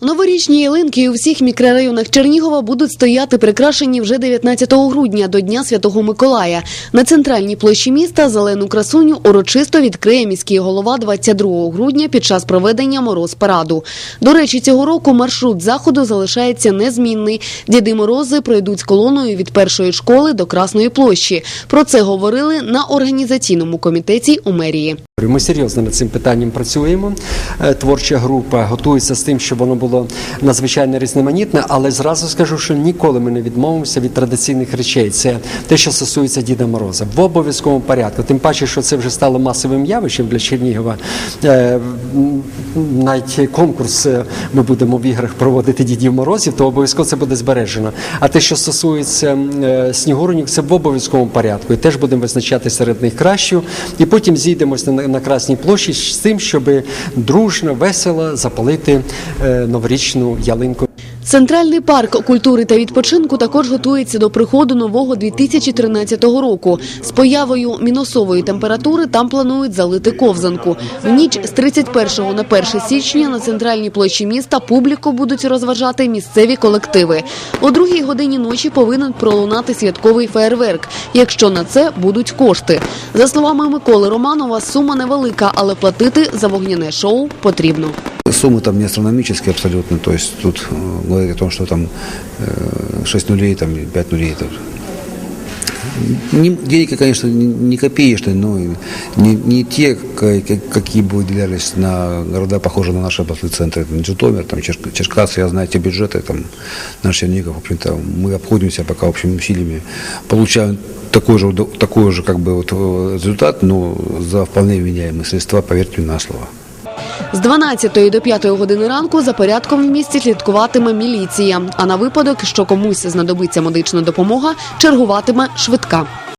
Новорічні ялинки у всіх мікрорайонах Чернігова будуть стояти прикрашені вже 19 грудня до Дня Святого Миколая. На центральній площі міста зелену красуню урочисто відкриє міський голова 22 грудня під час проведення мороз-параду. До речі, цього року маршрут заходу залишається незмінний. Діди Морози пройдуть колоною від першої школи до Красної площі. Про це говорили на організаційному комітеті у мерії. Ми серйозно над цим питанням працюємо. Е, Творча група готується з тим, щоб воно було надзвичайно різноманітне, але зразу скажу, що ніколи ми не відмовимося від традиційних речей. Це те, що стосується Діда Мороза, в обов'язковому порядку. Тим паче, що це вже стало масовим явищем для Чернігова. Е, Навіть конкурс е, ми будемо в іграх проводити Дідів Морозів, то обов'язково це буде збережено. А те, що стосується е, це в обов'язковому порядку. І теж будемо визначати серед них кращу. І потім зійдемося на, на Красній площі з тим, щоб дружно, весело запалити е, новорічну ялинку. Центральний парк культури та відпочинку також готується до приходу нового 2013 року. З появою мінусової температури там планують залити ковзанку. В ніч з 31 на 1 січня на центральній площі міста публіку будуть розважати місцеві колективи. О другій годині ночі повинен пролунати святковий феєрверк, якщо на це будуть кошти. За словами Миколи Романова, сума невелика, але платити за вогняне шоу потрібно. Суммы там не астрономические абсолютно, то есть тут э, говорить о том, что там э, 6 нулей, там 5 нулей, это не, деньги, конечно, не, копеечные, но не, не те, ка- ка- какие бы выделялись на города, похожие на наши областные центры. Не Житомир, там, Черк- Черкассы, я знаю, те бюджеты, там, наш Чернигов, в общем-то, мы обходимся пока общими усилиями, получаем такой же, такой же как бы, вот, э, результат, но за вполне вменяемые средства, поверьте мне на слово. З 12 до 5 години ранку за порядком в місті слідкуватиме міліція. А на випадок, що комусь знадобиться медична допомога, чергуватиме швидка.